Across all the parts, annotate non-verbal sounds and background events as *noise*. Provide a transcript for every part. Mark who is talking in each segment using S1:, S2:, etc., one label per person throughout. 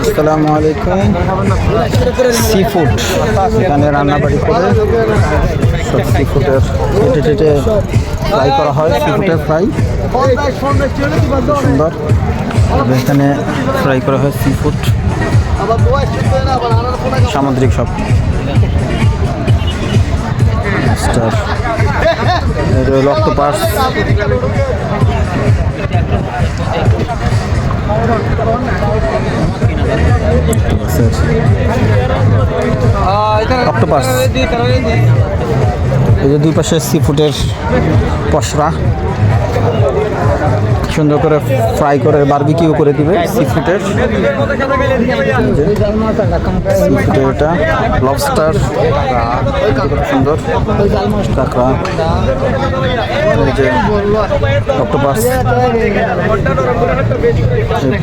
S1: আসসালামু আলাইকুম। Sea food এখানে রান্নাবাড়ি করে সব সি ফুডের কেটে টেটে ফ্রাই করা হয় সি ফুডের ফ্রাই সুন্দর। এখানে ফ্রাই করা হয় সি ফুড সামুদ্রিক সব। মাস্টার অক্টোপাস অক্টোপাস দুই পাশে সি ফুটের পসরা। সুন্দর করে ফ্রাই করে বারবিকিউ করে দিবে সি ফুডের সি ফুডের এটা লবস্টার সুন্দর। কাঁকড়া। যে অক্টোপাস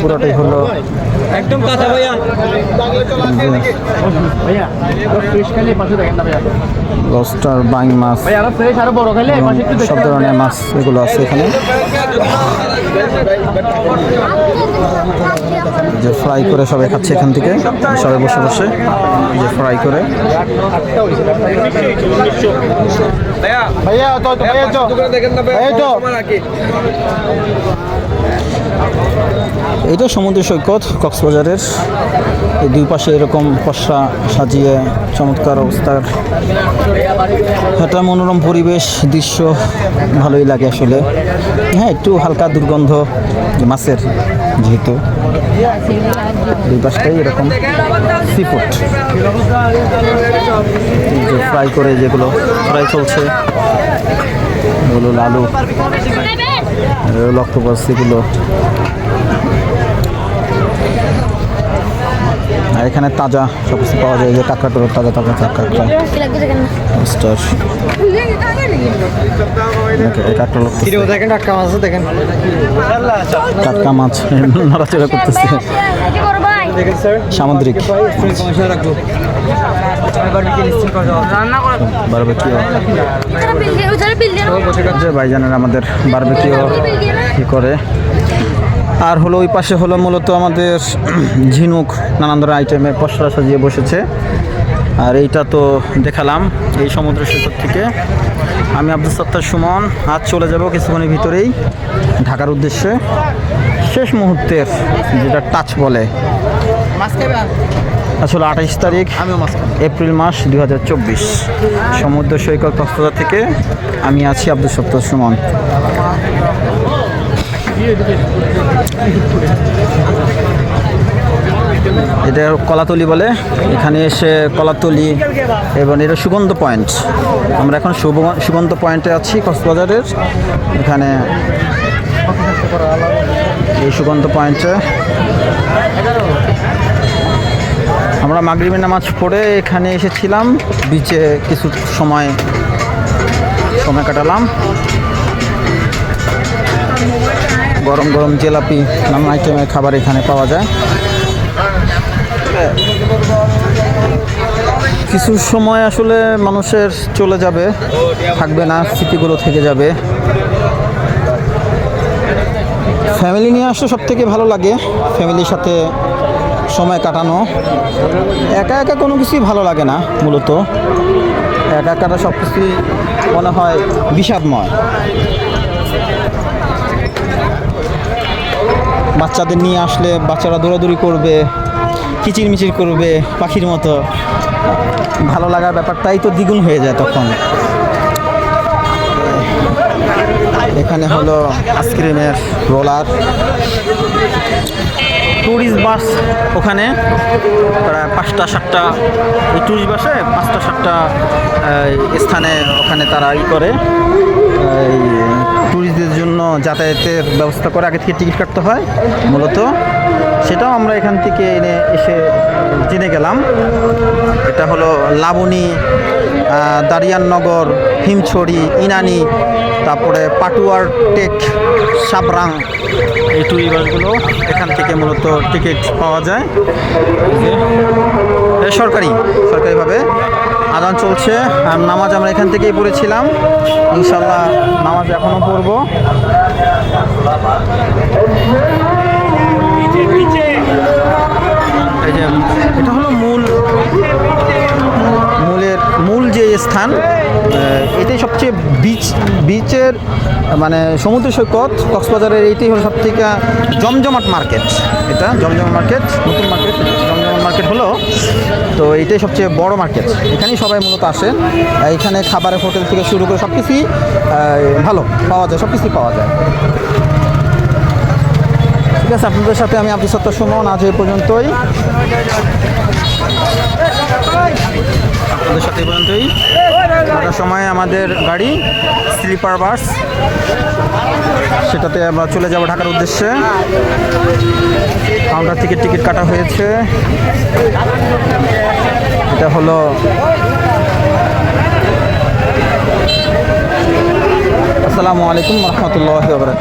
S1: পুরোটাই হলো
S2: একদম কাঁচা ভাইয়া। ভাইয়া ফ্রেশ খাইলে পাশে দেখেন না ভাইয়া
S1: লবস্টার বাইং মাছ
S2: ভাই আরও ফ্রেশ আরও বড় খাইলে
S1: এবং
S2: পাশে একটু
S1: সব ধরনের মাছ এগুলো আছে এখানে। যে ফ্রাই করে সবাই খাচ্ছে এখান থেকে, সবাই বসে বসে, যে ফ্রাই করে।
S2: এই তো
S1: সমুদ্র সৈকত, কক্সবাজারের। এই দুই পাশে এরকম পশরা সাজিয়ে চমৎকার অবস্থার একটা মনোরম পরিবেশ, দৃশ্য ভালোই লাগে আসলে। হ্যাঁ একটু হালকা দুর্গন্ধ মাছের যেহেতু। দুই পাশটাই এরকম সি ফ্রাই করে যেগুলো ফ্রাই চলছে, এগুলো লালু। লক্ষ্যপাস এগুলো আর এখানে তাজা সব কিছু পাওয়া যায় যে কাঁকড়া টুকরো তাজা তাজা কাঁকড়া মাস্টার কাঁকড়া লোক
S2: দেখেন টাকা মাছ দেখেন।
S1: টাটকা মাছ *laughs* নড়াচড়া করতেছে।
S2: দেখেন
S1: সামুদ্রিক ভাইজানের আমাদের বারবেকিও কি করে আর হলো ওই পাশে হলো মূলত আমাদের *clears throat* ঝিনুক নানান ধরনের আইটেমে পসরা সাজিয়ে বসেছে। আর এইটা তো দেখালাম এই সমুদ্র সৈকত থেকে। আমি আব্দুল সত্তার সুমন আজ চলে যাব কিছুক্ষণের ভিতরেই ঢাকার উদ্দেশ্যে। শেষ মুহূর্তের যেটা টাচ বলে। আসলে আঠাইশ তারিখ এপ্রিল মাস দু হাজার চব্বিশ। সমুদ্র সৈকত কক্সবাজার থেকে আমি আছি আব্দুল সত্তার সুমন। এটা কলাতলি বলে। এখানে এসে কলাতলি এবং এটা সুগন্ধ পয়েন্ট। আমরা এখন সুগন্ধ পয়েন্টে আছি কক্সবাজারের। এখানে এই সুগন্ধ পয়েন্টে। আমরা মাগরিবের নামাজ পড়ে এখানে এসেছিলাম। বিচে কিছু সময় সময় কাটালাম। গরম গরম জিলাপি নানান আইটেমের খাবার এখানে পাওয়া যায়। কিছু সময় আসলে মানুষের চলে যাবে, থাকবে না, স্মৃতিগুলো থেকে যাবে। ফ্যামিলি নিয়ে আসলে সব থেকে ভালো লাগে ফ্যামিলির সাথে সময় কাটানো। একা একা কোনো কিছুই ভালো লাগে না, মূলত। একা একাটা সব কিছুই মনে হয় বিষাদময়। বাচ্চাদের নিয়ে আসলে বাচ্চারা দৌড়াদৌড়ি করবে, কিচিরমিচির করবে পাখির মতো। ভালো লাগার ব্যাপারটাই তো দ্বিগুণ হয়ে যায় তখন। এখানে হলো আইসক্রিমের রোলার। ট্যুরিস্ট বাস ওখানে, প্রায় পাঁচটা, সাতটা এই ট্যুরিস্ট বাসে পাঁচটা, সাতটা স্থানে ওখানে তারা ই করে। ট্যুরিস্টদের জন্য যাতায়াতের ব্যবস্থা করে, আগে থেকে টিকিট কাটতে হয়, মূলত। সেটাও আমরা এখান থেকে এনে এসে জেনে গেলাম। এটা হলো লাবণী দারিয়াননগর হিমছড়ি, ইনানি, তারপরে পাটুয়ার টেক, সাবরাং, এই ট্যুরিস্ট বাসগুলো এখান থেকে মূলত টিকিট পাওয়া যায়। সরকারি, সরকারিভাবে। আদান চলছে। আর নামাজ আমরা এখান থেকেই পড়েছিলাম। ইনশাল্লাহ নামাজ এখনও পড়ব।
S2: এটা
S1: হলো মূল, মূলের, মূল যে স্থান এটাই সবচেয়ে বিচ বিচের মানে সমুদ্র সৈকত, কক্সবাজারের এইটাই হলো সবথেকে জমজমাট মার্কেট এটা জমজমাট মার্কেট নতুন মার্কেট জমজমাট মার্কেট হলো তো এইটাই সবচেয়ে বড় মার্কেট এখানেই সবাই মূলত আসে। এখানে খাবারের হোটেল থেকে শুরু করে সব কিছুই ভালো পাওয়া যায় সব কিছুই পাওয়া যায়। ঠিক আছে, আপনাদের সাথে আমি আব্দুল সত্তার সুমন আজ এই পর্যন্তই। আপনাদের সাথে এই পর্যন্তই। কটার সময় আমাদের গাড়ি, স্লিপার বাস, সেটাতে আমরা চলে যাব ঢাকার উদ্দেশ্যে। কাউন্টার থেকে টিকিট কাটা হয়েছে। এটা হলো আসসালামু আলাইকুম রহমতুল্লাহ বারকাত